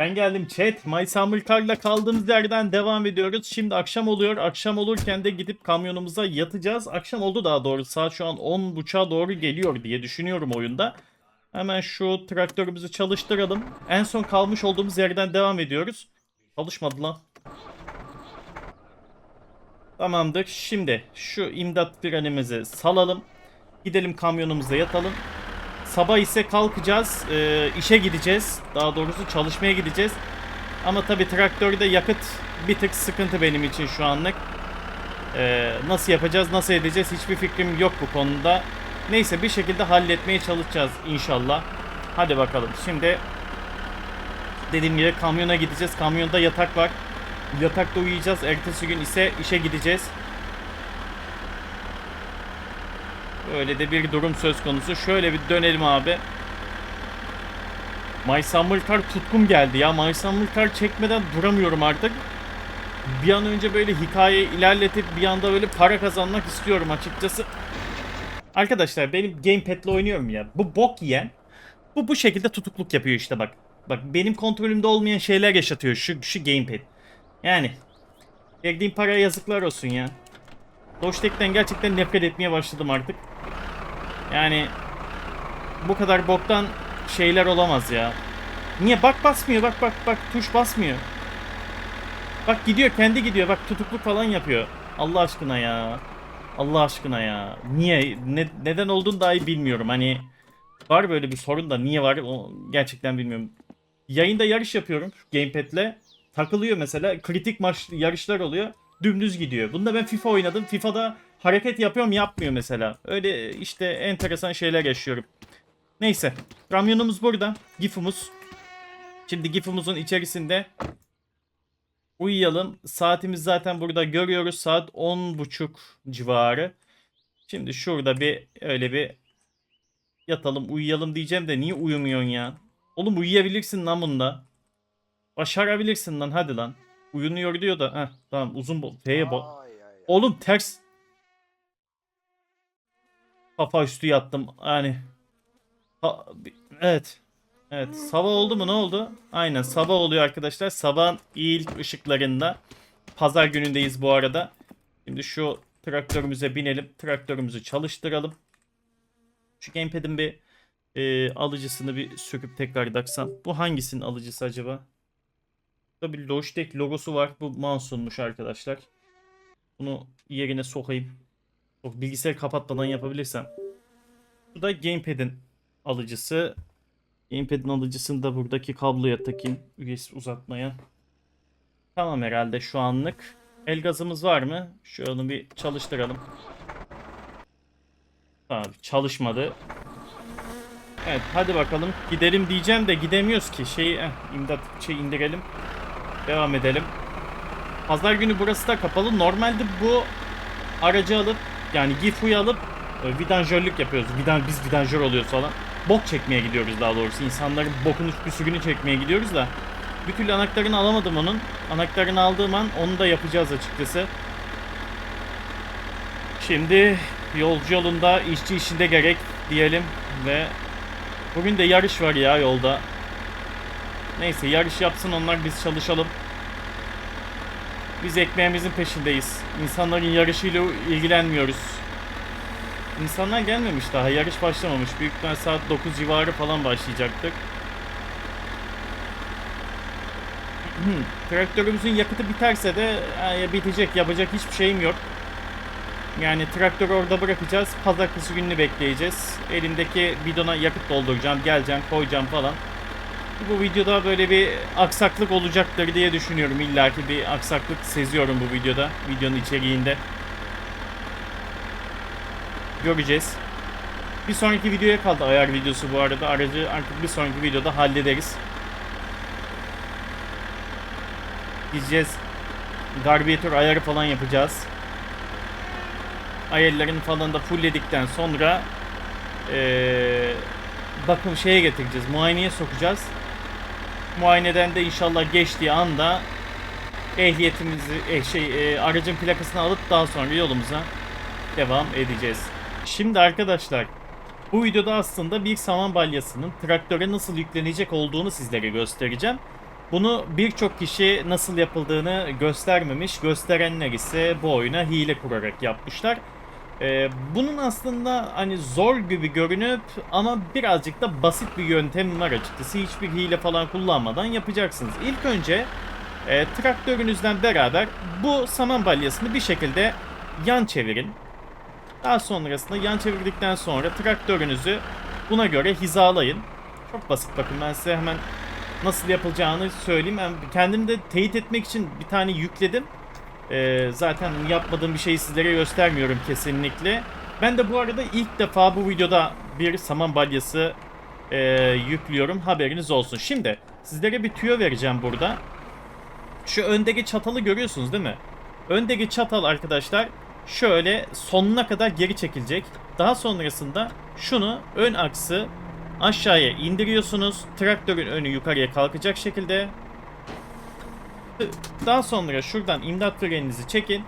Ben geldim chat. My Summer Car'la kaldığımız yerden devam ediyoruz. Şimdi akşam oluyor. Akşam olurken de gidip kamyonumuza yatacağız. Akşam oldu daha doğrusu. Saat şu an 10.30'a doğru geliyor diye düşünüyorum oyunda. Hemen şu traktörümüzü çalıştıralım. En son kalmış olduğumuz yerden devam ediyoruz. Çalışmadı lan. Tamamdır. Şimdi şu imdat frenimizi salalım. Gidelim kamyonumuza yatalım. Sabah ise kalkacağız. e, işe gideceğiz. Daha doğrusu çalışmaya gideceğiz. Ama tabii traktörde yakıt bir tık sıkıntı benim için şu anlık. E, nasıl yapacağız, nasıl edeceğiz hiçbir fikrim yok bu konuda. Neyse bir şekilde halletmeye çalışacağız inşallah. Hadi bakalım. Şimdi dediğim gibi kamyona gideceğiz. Kamyonda yatak var. Yatakta uyuyacağız. Ertesi gün ise işe gideceğiz. Öyle de bir durum söz konusu. Şöyle bir dönelim abi. My Summer Car tutkum geldi ya. My Summer Car çekmeden duramıyorum artık. Bir an önce böyle hikaye ilerletip bir anda böyle para kazanmak istiyorum açıkçası. Arkadaşlar benim gamepad'le oynuyorum ya. Bu bok yiyen bu bu şekilde tutukluk yapıyor işte bak. Bak benim kontrolümde olmayan şeyler yaşatıyor şu şu gamepad. Yani verdiğim paraya yazıklar olsun ya. Logitech'ten gerçekten nefret etmeye başladım artık. Yani bu kadar boktan şeyler olamaz ya. Niye? Bak basmıyor. Bak bak bak tuş basmıyor. Bak gidiyor kendi gidiyor. Bak tutukluk falan yapıyor. Allah aşkına ya. Allah aşkına ya. Niye? Ne, neden olduğunu dahi bilmiyorum. Hani var böyle bir sorun da niye var o gerçekten bilmiyorum. Yayında yarış yapıyorum gamepad'le. Takılıyor mesela. Kritik maç yarışlar oluyor. Dümdüz gidiyor. Bunda ben FIFA oynadım. FIFA'da hareket yapıyorum yapmıyor mesela. Öyle işte enteresan şeyler yaşıyorum. Neyse. Kamyonumuz burada. GIF'umuz. Şimdi GIF'umuzun içerisinde uyuyalım. Saatimiz zaten burada görüyoruz. Saat 10.30 civarı. Şimdi şurada bir öyle bir yatalım uyuyalım diyeceğim de niye uyumuyorsun ya? Oğlum uyuyabilirsin lan bunda. Başarabilirsin lan hadi lan. Uyunuyor diyor da. Heh, tamam uzun bol. F'ye ay. Oğlum ters. Kafa üstü yattım. Yani. Ha- evet. Evet. Sabah oldu mu ne oldu? Aynen sabah oluyor arkadaşlar. Sabahın ilk ışıklarında. Pazar günündeyiz bu arada. Şimdi şu traktörümüze binelim. Traktörümüzü çalıştıralım. Şu gamepad'in bir e, alıcısını bir söküp tekrar taksam. Bu hangisinin alıcısı acaba? Burada bir Logitech logosu var. Bu Mouse'unmuş arkadaşlar. Bunu yerine sokayım. Yok, bilgisayarı kapatmadan yapabilirsem. Bu da gamepad'in alıcısı. Gamepad'in alıcısını da buradaki kabloya takayım. USB uzatmaya. Tamam herhalde şu anlık. El gazımız var mı? Şunu bir çalıştıralım. Tamam çalışmadı. Evet hadi bakalım. Gidelim diyeceğim de gidemiyoruz ki. Şeyi eh, imdat şey indirelim. Devam edelim. Pazar günü burası da kapalı. Normalde bu aracı alıp yani Gifu'yu alıp e, vidanjörlük yapıyoruz. Vidan, biz vidanjör oluyoruz falan. Bok çekmeye gidiyoruz daha doğrusu. İnsanların bokunu püsürünü çekmeye gidiyoruz da. Bir türlü anahtarını alamadım onun. Anahtarını aldığım an onu da yapacağız açıkçası. Şimdi yolcu yolunda işçi işinde gerek diyelim ve bugün de yarış var ya yolda. Neyse yarış yapsın onlar biz çalışalım. Biz ekmeğimizin peşindeyiz. İnsanların yarışıyla ilgilenmiyoruz. İnsanlar gelmemiş daha. Yarış başlamamış. Büyük ihtimal saat 9 civarı falan başlayacaktık. Traktörümüzün yakıtı biterse de e, bitecek. Yapacak hiçbir şeyim yok. Yani traktörü orada bırakacağız. Pazartesi gününü bekleyeceğiz. Elimdeki bidona yakıt dolduracağım. Geleceğim, koyacağım falan. Bu videoda böyle bir aksaklık olacaktır diye düşünüyorum. İlla ki bir aksaklık seziyorum bu videoda. Videonun içeriğinde. Göreceğiz. Bir sonraki videoya kaldı ayar videosu bu arada. Aracı artık bir sonraki videoda hallederiz. Gideceğiz. Garbiyatör ayarı falan yapacağız. Ayarlarını falan da fullledikten sonra ee, bakım şeye getireceğiz. Muayeneye sokacağız. Muayeneden de inşallah geçtiği anda ehliyetimizi eh, şey e, aracın plakasını alıp daha sonra yolumuza devam edeceğiz. Şimdi arkadaşlar bu videoda aslında bir saman balyasının traktöre nasıl yüklenecek olduğunu sizlere göstereceğim. Bunu birçok kişi nasıl yapıldığını göstermemiş. Gösterenler ise bu oyuna hile kurarak yapmışlar. Ee, bunun aslında hani zor gibi görünüp ama birazcık da basit bir yöntem var açıkçası. Hiçbir hile falan kullanmadan yapacaksınız. İlk önce e, traktörünüzden beraber bu saman balyasını bir şekilde yan çevirin. Daha sonrasında yan çevirdikten sonra traktörünüzü buna göre hizalayın. Çok basit bakın ben size hemen nasıl yapılacağını söyleyeyim. Ben kendim de teyit etmek için bir tane yükledim. Ee, zaten yapmadığım bir şeyi sizlere göstermiyorum kesinlikle. Ben de bu arada ilk defa bu videoda bir saman balyası e, yüklüyorum. Haberiniz olsun. Şimdi sizlere bir tüyo vereceğim burada. Şu öndeki çatalı görüyorsunuz değil mi? Öndeki çatal arkadaşlar şöyle sonuna kadar geri çekilecek. Daha sonrasında şunu ön aksı aşağıya indiriyorsunuz. Traktörün önü yukarıya kalkacak şekilde. Daha sonra şuradan imdat freninizi çekin.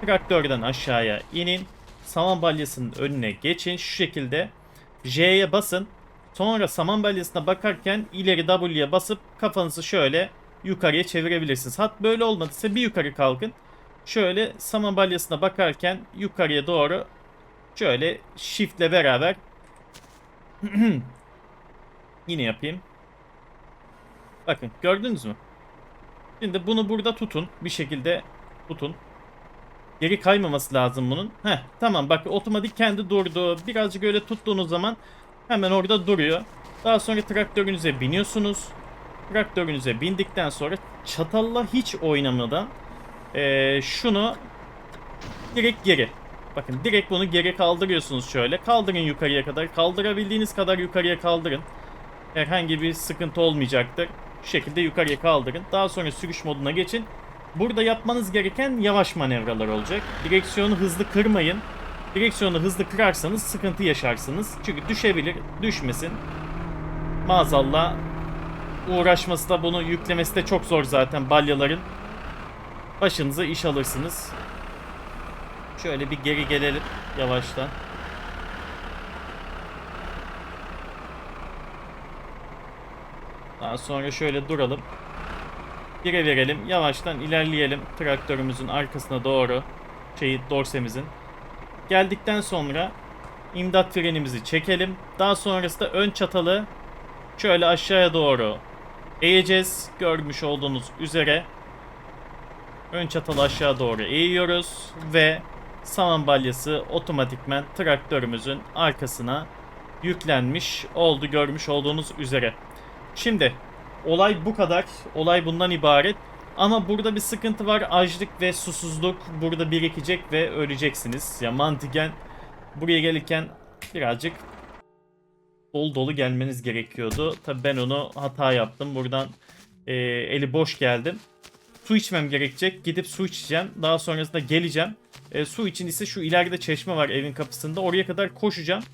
Traktörden aşağıya inin. Saman balyasının önüne geçin. Şu şekilde J'ye basın. Sonra saman balyasına bakarken ileri W'ye basıp kafanızı şöyle yukarıya çevirebilirsiniz. Hat böyle olmadıysa bir yukarı kalkın. Şöyle saman balyasına bakarken yukarıya doğru şöyle shiftle beraber yine yapayım. Bakın gördünüz mü? Şimdi bunu burada tutun. Bir şekilde tutun. Geri kaymaması lazım bunun. Heh tamam bak otomatik kendi durdu. Birazcık öyle tuttuğunuz zaman hemen orada duruyor. Daha sonra traktörünüze biniyorsunuz. Traktörünüze bindikten sonra çatalla hiç oynamadan eee, şunu direkt geri. Bakın direkt bunu geri kaldırıyorsunuz şöyle. Kaldırın yukarıya kadar. Kaldırabildiğiniz kadar yukarıya kaldırın. Herhangi bir sıkıntı olmayacaktır. Şu şekilde yukarıya kaldırın. Daha sonra sürüş moduna geçin. Burada yapmanız gereken yavaş manevralar olacak. Direksiyonu hızlı kırmayın. Direksiyonu hızlı kırarsanız sıkıntı yaşarsınız. Çünkü düşebilir, düşmesin. Maazallah uğraşması da bunu yüklemesi de çok zor zaten balyaların. Başınıza iş alırsınız. Şöyle bir geri gelelim yavaştan. Daha sonra şöyle duralım. Gire verelim. Yavaştan ilerleyelim traktörümüzün arkasına doğru. Şeyi dorsemizin. Geldikten sonra imdat frenimizi çekelim. Daha sonrasında ön çatalı şöyle aşağıya doğru eğeceğiz. Görmüş olduğunuz üzere. Ön çatalı aşağı doğru eğiyoruz ve saman balyası otomatikmen traktörümüzün arkasına yüklenmiş oldu görmüş olduğunuz üzere. Şimdi olay bu kadar. Olay bundan ibaret. Ama burada bir sıkıntı var. Açlık ve susuzluk burada birikecek ve öleceksiniz. Ya mantıken buraya gelirken birazcık dolu dolu gelmeniz gerekiyordu. Tabi ben onu hata yaptım. Buradan e, eli boş geldim. Su içmem gerekecek. Gidip su içeceğim. Daha sonrasında geleceğim. E, su için ise şu ileride çeşme var evin kapısında. Oraya kadar koşacağım.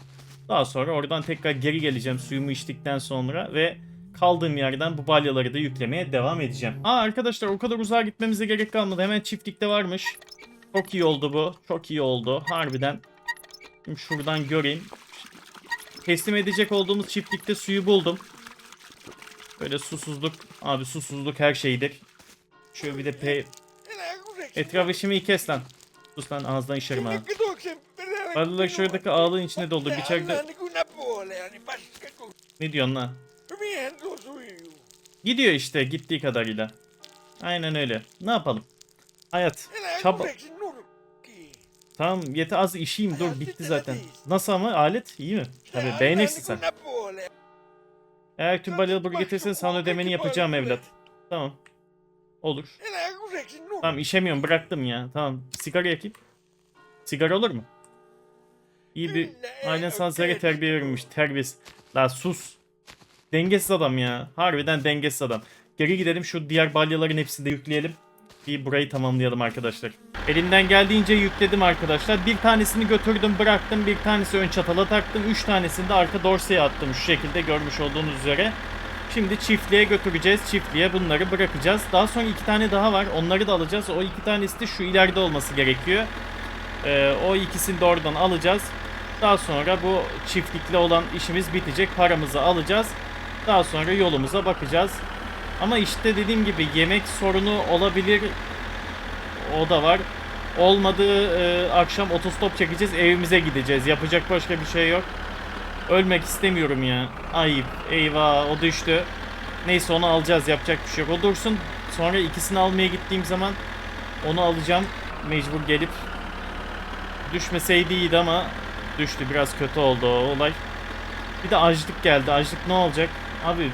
Daha sonra oradan tekrar geri geleceğim suyumu içtikten sonra ve kaldığım yerden bu balyaları da yüklemeye devam edeceğim. Aa arkadaşlar o kadar uzağa gitmemize gerek kalmadı. Hemen çiftlikte varmış. Çok iyi oldu bu. Çok iyi oldu. Harbiden. Şimdi şuradan göreyim. Teslim edecek olduğumuz çiftlikte suyu buldum. Böyle susuzluk. Abi susuzluk her şeydir. Şöyle bir de pe... Etrafı şimdi kes lan. Sus lan ağızdan işerim ha. Balyalar şuradaki ağlığın içine doldu. İçeride... Ne diyorsun lan? Gidiyor işte gittiği kadarıyla. Aynen öyle. Ne yapalım? Hayat. Çaba. Tamam yeter az işeyim dur bitti zaten. Nasıl ama alet iyi mi? Tabii beğenirsin sen. Eğer tüm balyalı buraya getirsen sana ödemeni yapacağım evlat. Tamam. Olur. Tamam işemiyorum bıraktım ya. Tamam sigara yakayım. Sigara olur mu? İyi bir aynen sana zerre terbiye verilmiş. Terbiyesiz. La sus. Dengesiz adam ya. Harbiden dengesiz adam. Geri gidelim şu diğer balyaların hepsini de yükleyelim. Bir burayı tamamlayalım arkadaşlar. Elimden geldiğince yükledim arkadaşlar. Bir tanesini götürdüm bıraktım. Bir tanesi ön çatala taktım. Üç tanesini de arka dorseye attım. Şu şekilde görmüş olduğunuz üzere. Şimdi çiftliğe götüreceğiz. Çiftliğe bunları bırakacağız. Daha sonra iki tane daha var. Onları da alacağız. O iki tanesi de şu ileride olması gerekiyor. Ee, o ikisini de oradan alacağız. Daha sonra bu çiftlikle olan işimiz bitecek. Paramızı alacağız. Daha sonra yolumuza bakacağız. Ama işte dediğim gibi yemek sorunu olabilir. O da var. Olmadığı e, akşam otostop çekeceğiz evimize gideceğiz. Yapacak başka bir şey yok. Ölmek istemiyorum ya. Ayıp. Eyvah o düştü. Neyse onu alacağız yapacak bir şey yok. O dursun. Sonra ikisini almaya gittiğim zaman onu alacağım. Mecbur gelip düşmeseydi iyiydi ama düştü. Biraz kötü oldu o olay. Bir de açlık geldi. Açlık ne olacak? Abi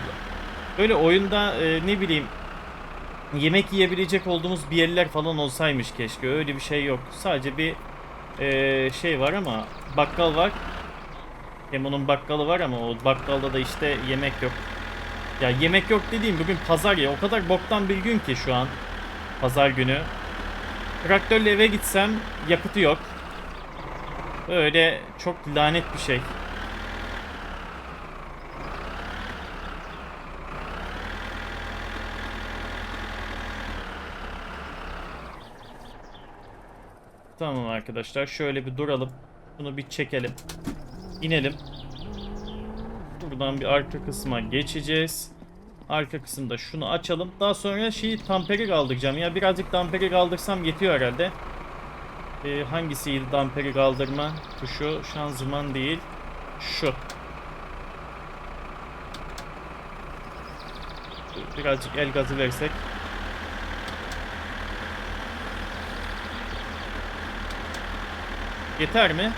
böyle oyunda e, ne bileyim yemek yiyebilecek olduğumuz bir yerler falan olsaymış keşke. Öyle bir şey yok. Sadece bir e, şey var ama bakkal var. Hem onun bakkalı var ama o bakkalda da işte yemek yok. Ya yemek yok dediğim bugün pazar ya. O kadar boktan bir gün ki şu an. Pazar günü. Traktörle eve gitsem yakıtı yok. Böyle çok lanet bir şey. Tamam arkadaşlar şöyle bir duralım. Bunu bir çekelim. İnelim. Buradan bir arka kısma geçeceğiz. Arka kısımda şunu açalım. Daha sonra şeyi tamperi kaldıracağım. Ya birazcık tamperi kaldırsam yetiyor herhalde. Ee, hangisiydi damperi kaldırma tuşu? Şanzıman değil. Şu. Birazcık el gazı versek. Yeter mi?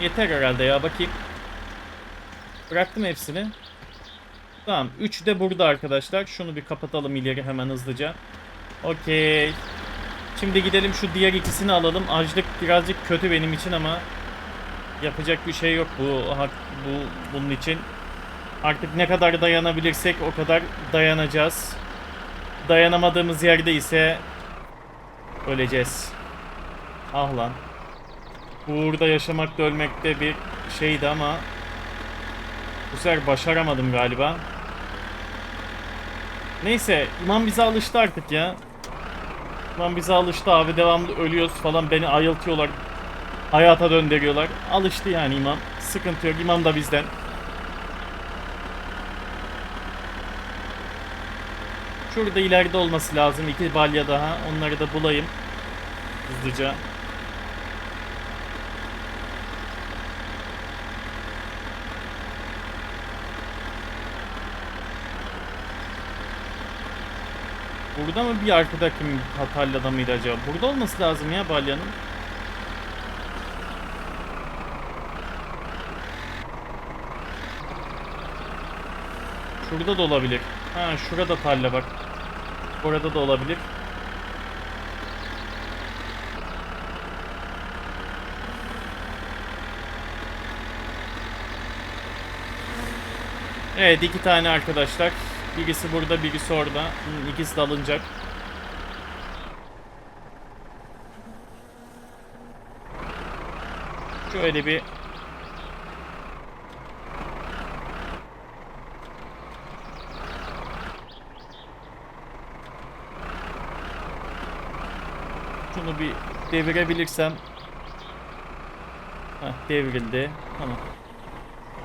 Yeter herhalde ya bakayım. Bıraktım hepsini. Tamam. 3 de burada arkadaşlar. Şunu bir kapatalım ileri hemen hızlıca. Okey. Şimdi gidelim şu diğer ikisini alalım. Açlık birazcık kötü benim için ama yapacak bir şey yok bu bu bunun için. Artık ne kadar dayanabilirsek o kadar dayanacağız. Dayanamadığımız yerde ise öleceğiz. Ah lan. Burada yaşamak da ölmek de bir şeydi ama bu sefer başaramadım galiba. Neyse imam bize alıştı artık ya. İmam bize alıştı abi devamlı ölüyoruz falan beni ayıltıyorlar. Hayata döndürüyorlar. Alıştı yani imam. Sıkıntı yok imam da bizden. Şurada ileride olması lazım. iki balya daha. Onları da bulayım. Hızlıca. Burada mı bir arkadaki Hatalya'da mıydı acaba? Burada olması lazım ya balyanın. Şurada da olabilir. Ha şurada tarla bak. Orada da olabilir. Evet iki tane arkadaşlar. Birisi burada birisi orada. İkisi de alınacak. Şöyle bir Şunu bir devirebilirsem Heh, devrildi. Tamam.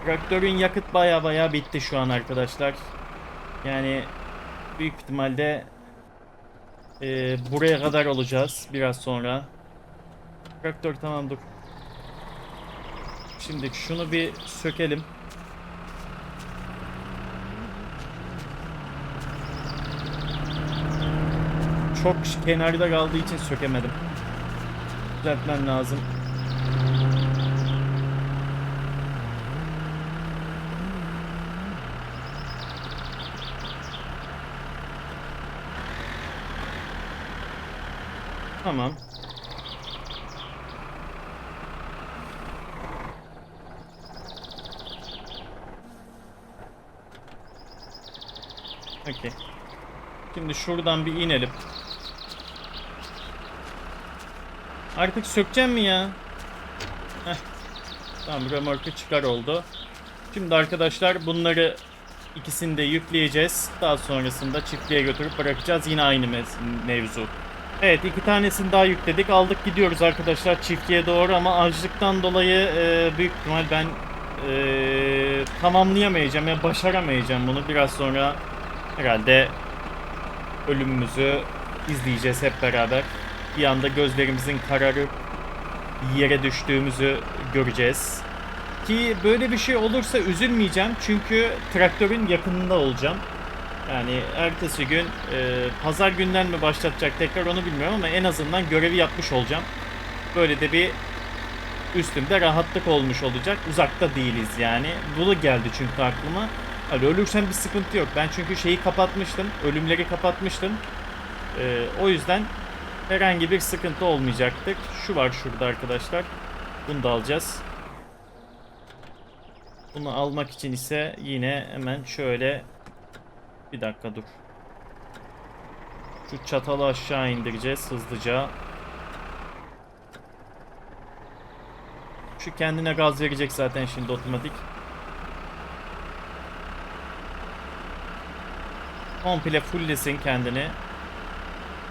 Traktörün yakıt baya baya bitti şu an arkadaşlar. Yani büyük ihtimalle e, buraya kadar olacağız biraz sonra. Traktör tamam dur. Şimdi şunu bir sökelim. Çok kenarda kaldığı için sökemedim. Düzeltmem lazım. Tamam. Okey. Şimdi şuradan bir inelim. Artık sökeceğim mi ya? Heh. Tamam römorku çıkar oldu. Şimdi arkadaşlar bunları ikisini de yükleyeceğiz. Daha sonrasında çiftliğe götürüp bırakacağız. Yine aynı mev- mevzu. Evet iki tanesini daha yükledik. Aldık gidiyoruz arkadaşlar çiftliğe doğru ama açlıktan dolayı e, büyük ihtimal ben e, tamamlayamayacağım ya başaramayacağım bunu. Biraz sonra herhalde ölümümüzü izleyeceğiz hep beraber. Bir anda gözlerimizin kararıp yere düştüğümüzü göreceğiz. Ki böyle bir şey olursa üzülmeyeceğim çünkü traktörün yakınında olacağım. Yani ertesi gün e, pazar günden mi başlatacak tekrar onu bilmiyorum ama en azından görevi yapmış olacağım. Böyle de bir üstümde rahatlık olmuş olacak. Uzakta değiliz yani. Bu geldi çünkü aklıma. Hani ölürsem bir sıkıntı yok. Ben çünkü şeyi kapatmıştım. Ölümleri kapatmıştım. E, o yüzden herhangi bir sıkıntı olmayacaktır. Şu var şurada arkadaşlar. Bunu da alacağız. Bunu almak için ise yine hemen şöyle bir dakika dur. Şu çatalı aşağı indireceğiz hızlıca. Şu kendine gaz verecek zaten şimdi otomatik. Komple fulllesin kendini.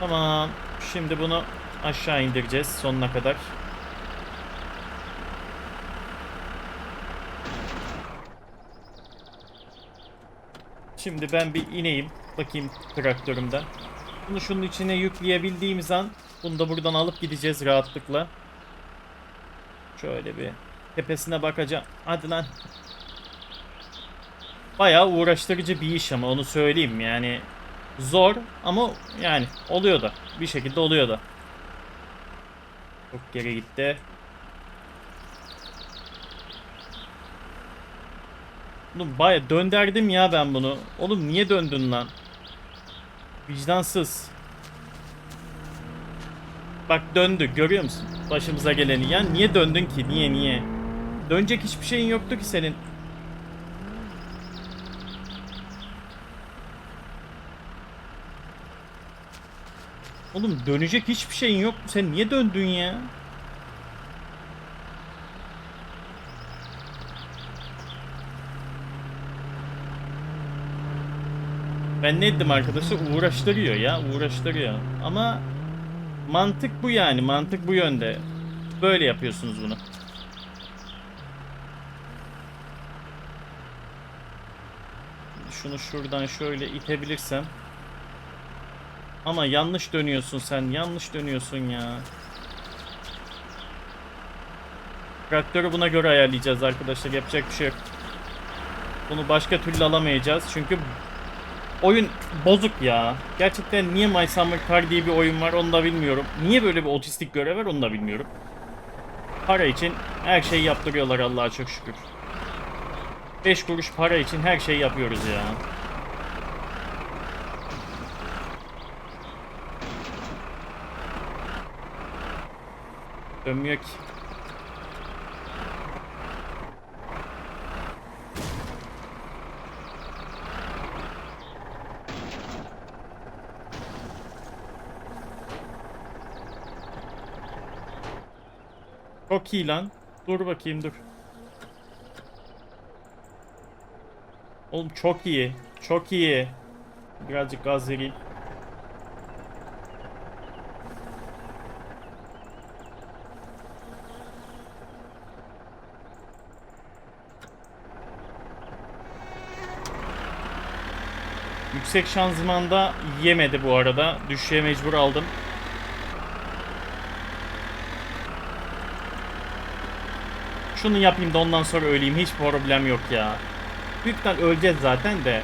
Tamam. Şimdi bunu aşağı indireceğiz sonuna kadar. Şimdi ben bir ineyim. Bakayım traktörümden. Bunu şunun içine yükleyebildiğimiz an bunu da buradan alıp gideceğiz rahatlıkla. Şöyle bir tepesine bakacağım. Hadi lan. Bayağı uğraştırıcı bir iş ama onu söyleyeyim yani. Zor ama yani oluyor da. Bir şekilde oluyor da. Çok geri gitti. Oğlum baya dönderdim ya ben bunu. Oğlum niye döndün lan? Vicdansız. Bak döndü görüyor musun? Başımıza geleni. Ya niye döndün ki? Niye niye? Dönecek hiçbir şeyin yoktu ki senin. Oğlum dönecek hiçbir şeyin yok. Sen niye döndün ya? Ben ne dedim arkadaşlar uğraştırıyor ya uğraştırıyor. Ama mantık bu yani mantık bu yönde. Böyle yapıyorsunuz bunu. Şunu şuradan şöyle itebilirsem. Ama yanlış dönüyorsun sen yanlış dönüyorsun ya. Traktörü buna göre ayarlayacağız arkadaşlar yapacak bir şey yok. Bunu başka türlü alamayacağız çünkü oyun bozuk ya. Gerçekten niye My Summer Car diye bir oyun var onu da bilmiyorum. Niye böyle bir otistik görev var onu da bilmiyorum. Para için her şeyi yaptırıyorlar Allah'a çok şükür. 5 kuruş para için her şeyi yapıyoruz ya. Dönmüyor ki. Çok iyi lan. Dur bakayım dur. Oğlum çok iyi. Çok iyi. Birazcık gaz vereyim. Yüksek şanzımanda yemedi bu arada. Düşüşe mecbur aldım. Şunu yapayım da ondan sonra öleyim. Hiç problem yok ya. Büyük ihtimal öleceğiz zaten de.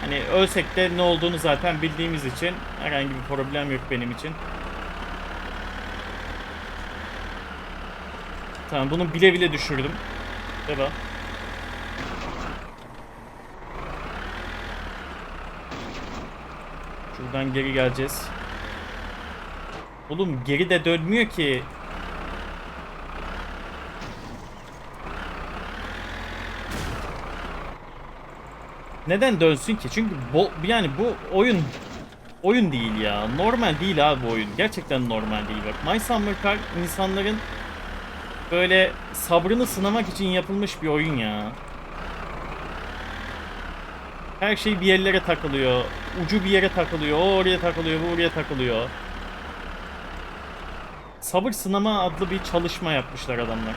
Hani ölsek de ne olduğunu zaten bildiğimiz için herhangi bir problem yok benim için. Tamam bunu bile bile düşürdüm. Devam. Şuradan geri geleceğiz. Oğlum geri de dönmüyor ki. Neden dönsün ki? Çünkü bu yani bu oyun oyun değil ya. Normal değil abi bu oyun. Gerçekten normal değil bak. My Summer Car insanların böyle sabrını sınamak için yapılmış bir oyun ya. Her şey bir yerlere takılıyor. Ucu bir yere takılıyor. O oraya takılıyor, bu oraya takılıyor. sabır sınama adlı bir çalışma yapmışlar adamlar.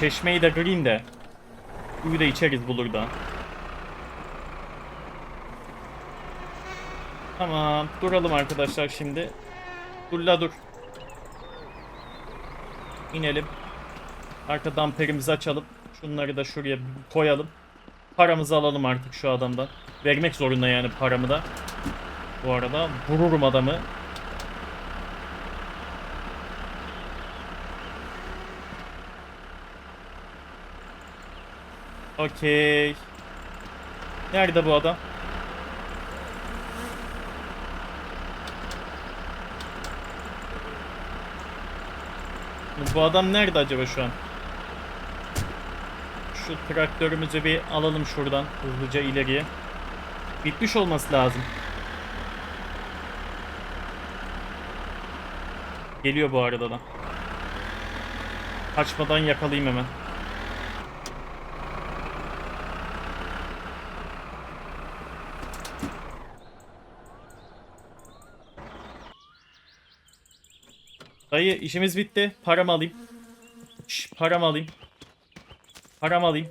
Çeşmeyi de kırayım da. Suyu da içeriz bulur da. Tamam. Duralım arkadaşlar şimdi. Dur la dur. İnelim. Arka damperimizi açalım. Şunları da şuraya koyalım. Paramızı alalım artık şu adamdan. Vermek zorunda yani paramı da. Bu arada vururum adamı. Okey. Nerede bu adam? Bu adam nerede acaba şu an? Şu traktörümüzü bir alalım şuradan hızlıca ileriye. Bitmiş olması lazım. Geliyor bu arada da. Kaçmadan yakalayayım hemen. Dayı işimiz bitti. Paramı alayım. Şş, paramı alayım. Paramı alayım.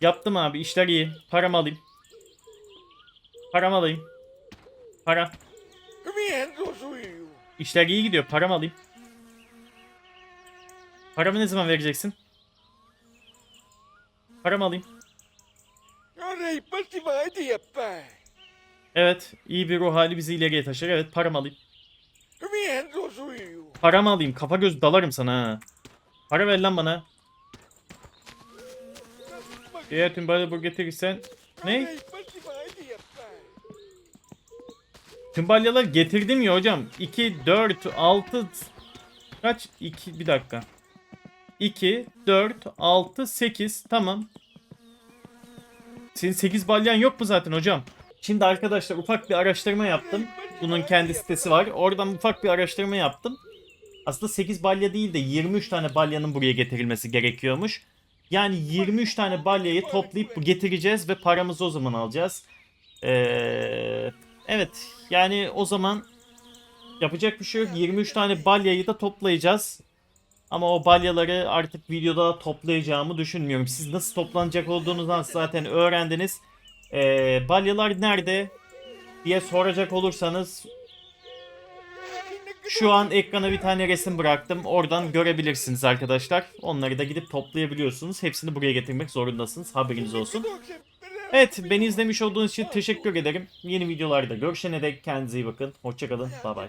Yaptım abi işler iyi. Paramı alayım. Paramı alayım. Para. İşler iyi gidiyor. Paramı alayım. Paramı ne zaman vereceksin? Paramı alayım. Evet. iyi bir ruh hali bizi ileriye taşır. Evet paramı alayım. Paramı alayım. Kafa göz dalarım sana ha. Para ver lan bana. Eğer tüm balyaları getirirsen... Ne? Tüm balyaları getirdim ya hocam. 2, 4, 6... Kaç? 2, bir dakika. 2, 4, 6, 8. Tamam. Senin 8 balyan yok mu zaten hocam? Şimdi arkadaşlar ufak bir araştırma yaptım. Bunun kendi sitesi var. Oradan ufak bir araştırma yaptım. Aslında 8 balya değil de 23 tane balyanın buraya getirilmesi gerekiyormuş. Yani 23 tane balyayı toplayıp getireceğiz ve paramızı o zaman alacağız. Ee, evet yani o zaman yapacak bir şey yok. 23 tane balyayı da toplayacağız. Ama o balyaları artık videoda toplayacağımı düşünmüyorum. Siz nasıl toplanacak olduğunuzdan zaten öğrendiniz. Ee, balyalar nerede diye soracak olursanız şu an ekrana bir tane resim bıraktım. Oradan görebilirsiniz arkadaşlar. Onları da gidip toplayabiliyorsunuz. Hepsini buraya getirmek zorundasınız. Haberiniz olsun. Evet beni izlemiş olduğunuz için teşekkür ederim. Yeni videolarda görüşene dek kendinize iyi bakın. Hoşçakalın. Bay bay.